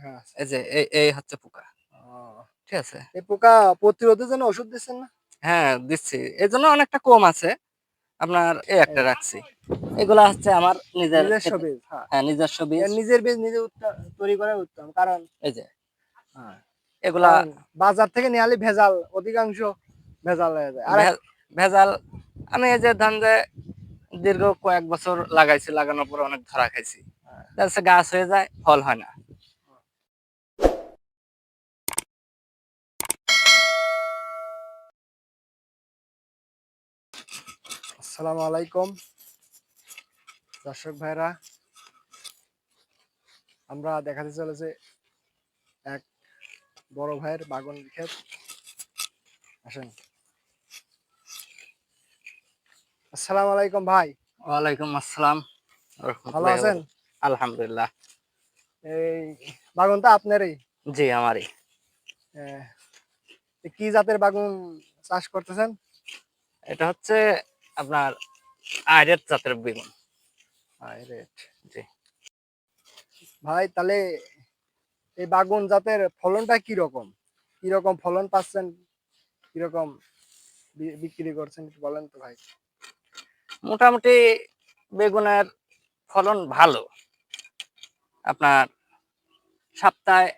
দেখা এই যে এই এই হচ্ছে পোকা। ঠিক আছে? এই পোকা প্রতিরোধের জন্য ওষুধ দিচ্ছেন না? হ্যাঁ দিচ্ছি। এই জন্য অনেকটা কম আছে। আপনার এই একটা রাখছি। এগুলা হচ্ছে আমার নিজের নিজস্ব বীজ হ্যাঁ। হ্যাঁ নিজস্ব বীজ। নিজের বীজ নিজে তৈরি করা উত্তম। কারণ এই যে। হ্যাঁ, এগুলা বাজার থেকে নিয়ে ভেজাল অধিকাংশ ভেজাল হয়ে যায়। আর ভেজাল আমি এই যে ধান যে দীর্ঘ কয়েক বছর লাগাইছি লাগানোর পর অনেক ধরা খাইছি। হ্যাঁ। গাছ হয়ে যায় ফল হয় না। আসসালামু আলাইকুম। দর্শক ভাইরা আমরা দেখাতে চলেছে এক বড় ভাইয়ের বাগান ক্ষেত। আসেন। আসসালামু আলাইকুম ভাই। ওয়ালাইকুম আসসালাম। ভালো আছেন? আলহামদুলিল্লাহ। এই বাগানটা আপনারই? জি আমারই। কি জাতের বাগান চাষ করতেছেন? এটা হচ্ছে আপনার আইরেট জাতের বেগুন। Direct. জি। ভাই তাহলে এই বাগুন জাতের ফলনটা কি রকম কি রকম ফলন পাচ্ছেন? কি রকম বিক্রি করছেন একটু বলেন তো ভাই। মোটামুটি বেগুনের ফলন ভালো। আপনার সপ্তাহে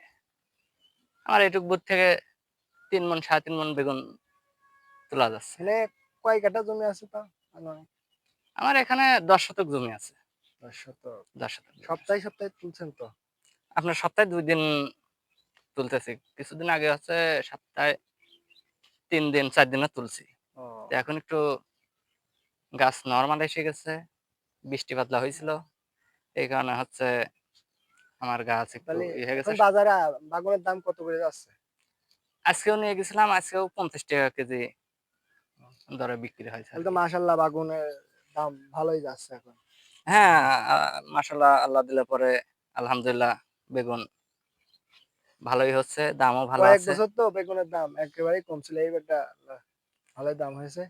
আমার এটুক বুথ থেকে তিন মন সাড়ে তিন মন বেগুন তোলা যাচ্ছে। এখানে কয় কাঠা জমি আছে তা আমার এখানে দশ শতক জমি আছে। দশ শতক। দশ শতক সপ্তাহে সপ্তাহে তুলছেন তো? আপনার সপ্তাহে দুই দিন তুলতেছি। কিছুদিন আগে হচ্ছে সপ্তাহে তিন দিন চার দিনে তুলছি। এখন একটু গাছ নর্মাল এসে গেছে। বৃষ্টি পাতলা হয়েছিল। এই কারণে হচ্ছে আমার গাছ একটু হয়ে গেছে। বাজারে বাগুনের দাম কত করে যাচ্ছে? আজকেও নিয়ে গেছিলাম আজকেও পঞ্চাশ টাকা কেজি দরে বিক্রি তো মাশাল্লাহ বাগুনের দাম ভালোই যাচ্ছে এখন। হ্যাঁ আল্লাহ দিলে পরে আলহামদুলিল্লাহ বেগুন ভালোই হচ্ছে দামও ভালো আছে। বছর তো বেগুনের দাম কম ছিল এইবারটা ভালোই দাম হয়েছে।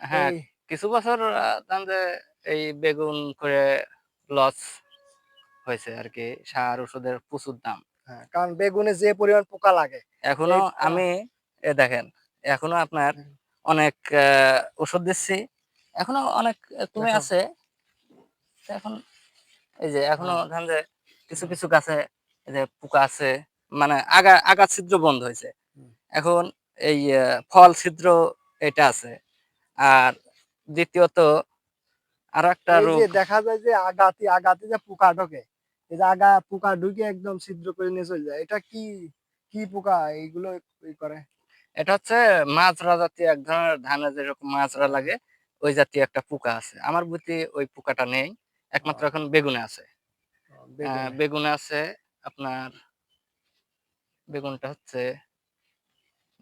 হ্যাঁ কিছু বছর দাম যে এই বেগুন করে লস হয়েছে আর কি সার ওষুধের প্রচুর দাম। হ্যাঁ কারণ বেগুনে যে পরিমাণ পোকা লাগে এখনও আমি এ দেখেন এখনও আপনার হুম। অনেক আহ, ওষুধ দিচ্ছি। এখনও অনেক কমে আছে। এখন এই যে এখনও হ্যাঁ। ধান যে কিছু কিছু গাছে এই যে পোকা আছে মানে আগা আগা ছিদ্র বন্ধ হয়েছে। এখন এই ফল ছিদ্র এটা আছে। আর দ্বিতীয়ত আর একটা রোগ দেখা যায় যে আগাতি আগাতে যে পোকা ঢোকে এই যে আগা পোকা ঢুকে একদম ছিদ্র করে নিয়ে চলে যায়। এটা কি কি পোকা? এইগুলো করে। এটা হচ্ছে মাছরা জাতীয় এক ধরনের ধানে যেরকম মাজরা লাগে ওই জাতীয় একটা পোকা আছে। আমার বুদ্ধি ওই পোকাটা নেই একমাত্র। এখন বেগুনে আছে। বেগুনে। আছে আপনার বেগুনটা হচ্ছে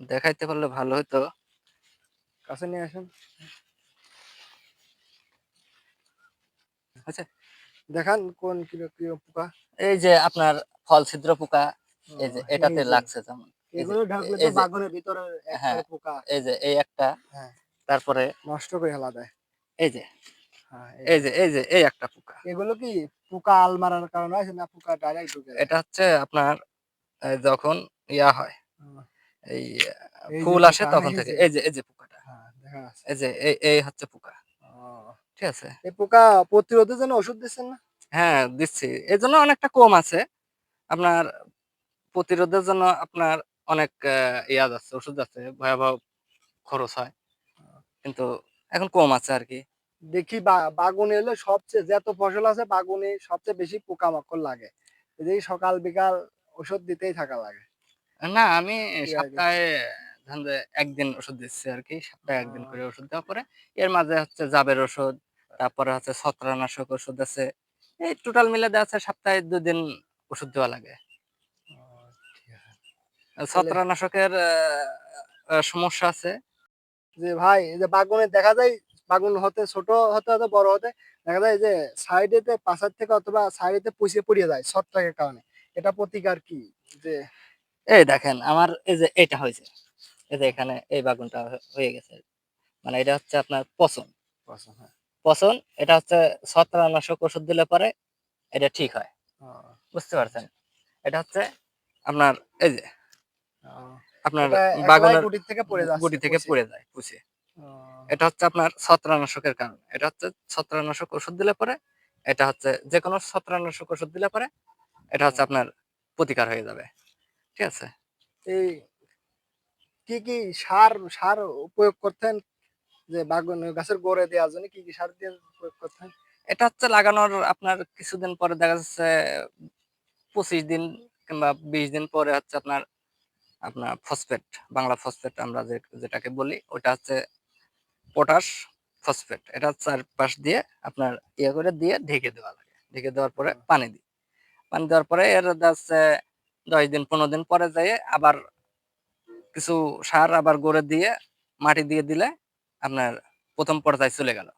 দেখাইতে পারলে ভালো হতো কাছে নিয়ে আসেন। আচ্ছা দেখান কোন কি পোকা। এই যে আপনার ফল ছিদ্র পোকা এই যে এটাতে লাগছে যেমন। এগুলো ঢাকলে তো বাগানের ভিতরে হ্যাঁ। একটা পোকা। এই যে এই একটা হ্যাঁ। তারপরে নষ্ট করে হেলা দেয়। এই যে হ্যাঁ, এই- যে এই যে এই একটা পোকা। এগুলো কি পোকা আল মারার কারণে আছে না পোকা ডাইরেক্ট ঢুকে এটা হচ্ছে আপনার যখন ইয়া হয় এই ফুল আসে তখন থেকে এই যে এই যে পোকাটা। হ্যাঁ দেখা এই যে এই এই হচ্ছে পোকা। ও, ঠিক আছে? এই পোকা প্রতিরোধের জন্য ওষুধ দিচ্ছেন না? হ্যাঁ দিচ্ছি। এই জন্য অনেকটা কম আছে। আপনার প্রতিরোধের জন্য আপনার অনেক ইয়া যাচ্ছে ওষুধ যাচ্ছে ভয়াবহ খরচ হয়। কিন্তু এখন কম আছে আর কি। দেখি বাগুনে হলে সবচেয়ে যত ফসল আছে বাগুনে সবচেয়ে বেশি পোকামাকড় লাগে। এই সকাল বিকাল ওষুধ দিতেই থাকা লাগে। না আমি সপ্তাহে একদিন ওষুধ দিচ্ছি আর কি সপ্তাহে একদিন করে ওষুধ দেওয়া পরে এর মাঝে হচ্ছে জাবের ওষুধ তারপরে হচ্ছে ছত্রানাশক ওষুধ আছে। এই টোটাল মিলে দেওয়া আছে সপ্তাহে দুদিন ওষুধ দেওয়া লাগে। ছত্রানাশকের সমস্যা আছে। যে ভাই এই যে বাগুনে দেখা যায় বাগুন হতে ছোট হতে হতে বড় হতে দেখা যায় যে সাইডেতে পাশার থেকে অথবা সাইডেতে পুষে পড়িয়ে যায় ছত্রাকের কারণে। এটা প্রতিকার কি? যে এই দেখেন আমার এই যে এটা হয়েছে এই যে এখানে এই বাগুনটা হয়ে গেছে। মানে এটা হচ্ছে আপনার পচন। হ্যাঁ। পচন এটা হচ্ছে ছত্রানাশক ওষুধ দিলে পরে এটা ঠিক হয়। বুঝতে পারছেন? এটা হচ্ছে আপনার এই যে আপনার বাগানের থেকে পড়ে যাচ্ছে গুটি থেকে পড়ে যায় পুষে। এটা হচ্ছে আপনার ছত্রাকনাশকের কারণ। এটা হচ্ছে ছত্রাকনাশক ওষুধ দিলে পরে এটা হচ্ছে যে কোনো ছত্রাকনাশক ওষুধ দিলে পরে এটা হচ্ছে আপনার প্রতিকার হয়ে যাবে। ঠিক আছে? এই কি কি সার সার প্রয়োগ করতেন? যে বাগান গাছের গোড়ে দেওয়ার জন্য কি কি সার দিয়ে প্রয়োগ করতেন? এটা হচ্ছে লাগানোর আপনার কিছুদিন পরে দেখা যাচ্ছে পঁচিশ দিন কিংবা বিশ দিন পরে হচ্ছে আপনার আপনার ফসফেট বাংলা ফসফেট আমরা যেটাকে বলি ওটা হচ্ছে পটাশ ফসফেট এটা চারপাশ দিয়ে আপনার ইয়ে করে দিয়ে ঢেকে দেওয়া লাগে। ঢেকে দেওয়ার পরে পানি দিই। পানি দেওয়ার পরে এর হচ্ছে দশ দিন পনেরো দিন পরে যেয়ে আবার কিছু সার আবার গড়ে দিয়ে মাটি দিয়ে দিলে আপনার প্রথম পর্যায়ে চলে গেল।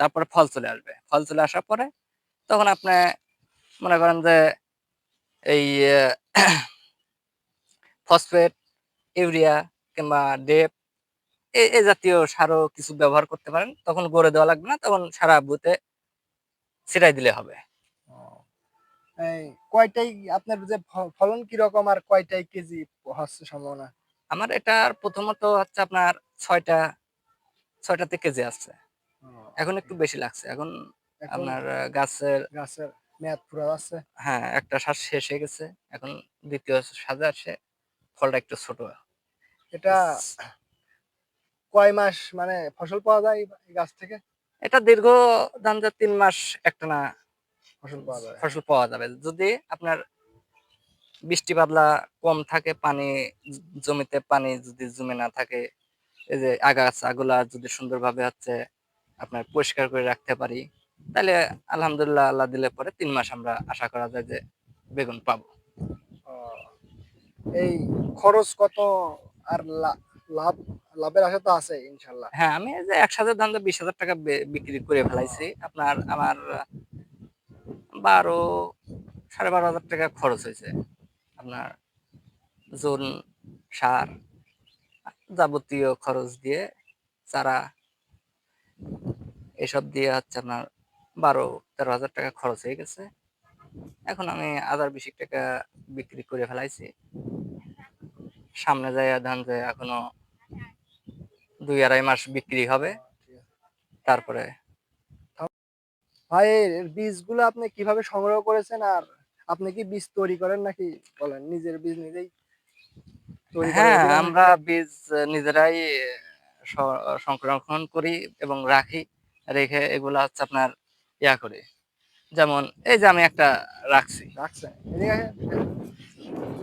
তারপরে ফল চলে আসবে। ফল চলে আসার পরে তখন আপনি মনে করেন যে এই ফসফেট ইউরিয়া কিংবা ডেপ এই জাতীয় সারও কিছু ব্যবহার করতে পারেন। তখন গড়ে দেওয়া লাগবে না তখন সারা বুতে ছিটাই দিলে হবে। এই কয়টাই আপনার যে ফলন কীরকম আর কয়টাই কেজি হচ্ছে সম্ভাবনা? আমার এটার প্রথমত হচ্ছে আপনার ছয়টা ছয়টাতে কেজি আসছে। এখন একটু বেশি লাগছে। এখন আপনার গাছের গাছের মেয়াদ পুরো যাচ্ছে হ্যাঁ একটা শ্বাস শেষ হয়ে গেছে। এখন দ্বিতীয় সাজে আসে। ফলটা একটু ছোট। এটা কয় মাস মানে ফসল পাওয়া যায় এই গাছ থেকে? এটা দীর্ঘ ধান যা তিন মাস একটা না ফসল পাওয়া যায়। ফসল পাওয়া যাবে। যদি আপনার বৃষ্টি বাদলা কম থাকে পানি জমিতে পানি যদি জমে না থাকে এই যে আগাছাগুলা যদি সুন্দরভাবে হচ্ছে আপনার পরিষ্কার করে রাখতে পারি তাহলে আলহামদুলিল্লাহ আল্লাহ দিলে পরে তিন মাস আমরা আশা করা যায় যে বেগুন পাবো। এই খরচ কত আর লাভ, লাভের আশা তো আছে, ইনশাল্লাহ। হ্যাঁ আমি যে একসাথে ধান বিশ হাজার টাকা বিক্রি করে ফেলাইছি, আপনার, আমার বারো, সাড়ে বারো হাজার টাকা খরচ হয়েছে। আপনার জোন সার যাবতীয় খরচ দিয়ে চারা, এসব দিয়ে হচ্ছে আপনার বারো, তেরো হাজার টাকা খরচ হয়ে গেছে। এখন আমি হাজার বিশ টাকা বিক্রি করে ফেলাইছি। সামনে যায় ধান যে এখনও দুই আড়াই মাস বিক্রি হবে তারপরে ভাই এর বীজগুলো আপনি কীভাবে সংগ্রহ করেছেন আর আপনি কি বীজ তৈরি করেন নাকি বলেন নিজের বীজ নিজেই হ্যাঁ আমরা বীজ নিজেরাই সংরক্ষণ করি এবং রাখি রেখে এগুলা হচ্ছে আপনার ইয়া করি। যেমন এই যে আমি একটা রাখছি। রাখছেন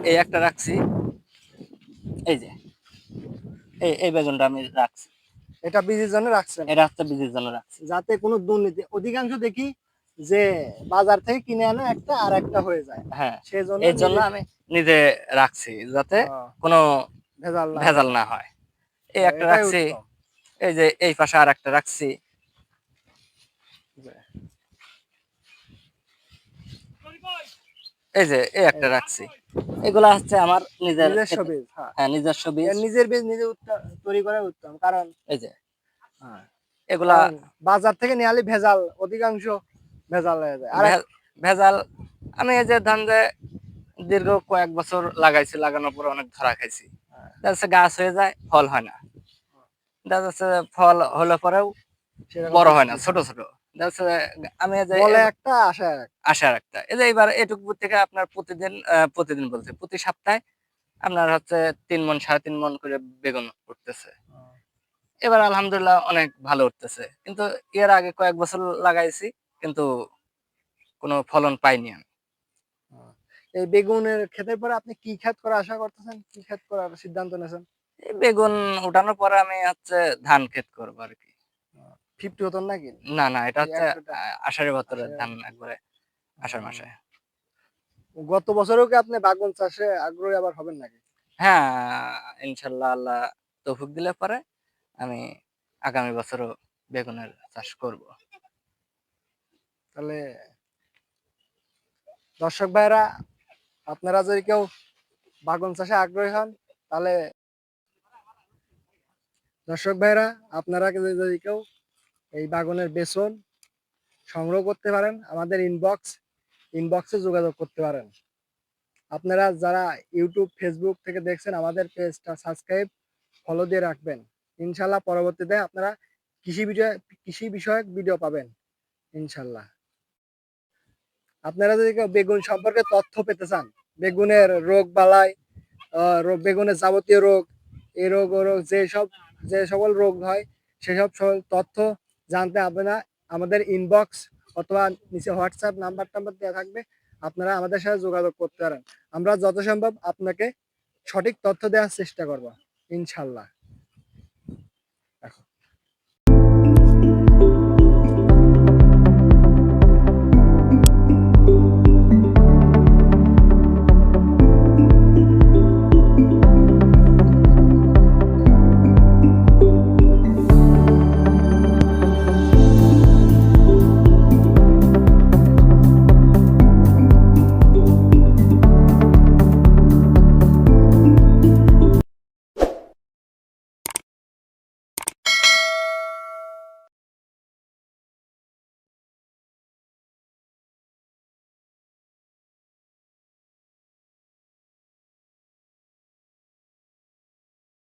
এই একটা রাখছি। এই যে এই এই বেগুনটা আমি রাখছি। এটা বীজের জন্য রাখছেন? এটা হচ্ছে বীজের জন্য রাখছি। যাতে কোনো দুর্নীতি অধিকাংশ দেখি যে বাজার থেকে কিনে আনে একটা আর একটা হয়ে যায়। হ্যাঁ সেই জন্য এই জন্য আমি নিজে রাখছি যাতে কোনো ভেজাল না ভেজাল না হয়। এই একটা রাখছি এই যে এই পাশে আর একটা রাখছি এই যে এই একটা রাখছি। এগুলা হচ্ছে আমার নিজের নিজস্ব বীজ হ্যাঁ। হ্যাঁ নিজস্ব বীজ নিজের বীজ নিজে তৈরি করা উত্তম কারণ এই যে হ্যাঁ, এগুলা বাজার থেকে নিয়ে ভেজাল অধিকাংশ ভেজাল হয়ে যায়। আর ভেজাল আমি এই যে ধান যে দীর্ঘ কয়েক বছর লাগাইছি লাগানোর পর অনেক ধরা খাইছি। হ্যাঁ। দেখা গাছ হয়ে যায় ফল হয় না। দেখা যাচ্ছে ফল হলে পরেও বড় হয় না ছোট ছোট। আমি এই যে বলে একটা আশা এক আশার এই যে এবার এটুকু থেকে আপনার প্রতিদিন প্রতি সপ্তাহে আপনার হচ্ছে তিন মন সাড়ে তিন মন করে বেগুন উঠতেছে। এবার আলহামদুলিল্লাহ অনেক ভালো উঠতেছে। কিন্তু এর আগে কয়েক বছর লাগাইছি কিন্তু কোনো ফলন পাইনি আমি। এই বেগুনের ক্ষেতের পরে আপনি কি ক্ষেত করার আশা করতেছেন? কি ক্ষেত করার সিদ্ধান্ত নিয়েছেন? এই বেগুন উঠানোর পরে আমি হচ্ছে ধান ক্ষেত করব আর কি। ফিফটি হতেন নাকি? না না এটা হচ্ছে ভেতরে আষাঢ়ের ধান একবারে আষাঢ় মাসে। গত বছরেও কি আপনি বাগান চাষে আগ্রহী আবার হবেন নাকি? হ্যাঁ ইনশাল্লাহ আল্লাহ তৌফিক দিলে পরে আমি আগামী বছরও বেগুনের চাষ করব। তাহলে দর্শক ভাইরা আপনারা যদি কেউ বাগান চাষে আগ্রহী হন তাহলে দর্শক ভাইরা আপনারা যদি কেউ এই বাগানের বেসন সংগ্রহ করতে পারেন আমাদের ইনবক্স ইনবক্সে যোগাযোগ করতে পারেন। আপনারা যারা ইউটিউব ফেসবুক থেকে দেখছেন, আমাদের পেজটা সাবস্ক্রাইব ফলো দিয়ে রাখবেন। ইনশাল্লাহ পরবর্তীতে আপনারা কৃষি বিষয়, কৃষি বিষয়ক ভিডিও পাবেন, ইনশাল্লাহ। আপনারা যদি বেগুন সম্পর্কে তথ্য পেতে চান, বেগুনের রোগ বালাই বেগুনের যাবতীয় রোগ, এই রোগ ও রোগ যে সব যে সকল রোগ হয়, সেসব তথ্য জানতে আপনারা আমাদের ইনবক্স অথবা নিচে হোয়াটসঅ্যাপ নাম্বার টাম্বার দেওয়া থাকবে। আপনারা আমাদের সাথে যোগাযোগ করতে পারেন। আমরা যত সম্ভব আপনাকে সঠিক তথ্য দেওয়ার চেষ্টা করব, ইনশাল্লাহ।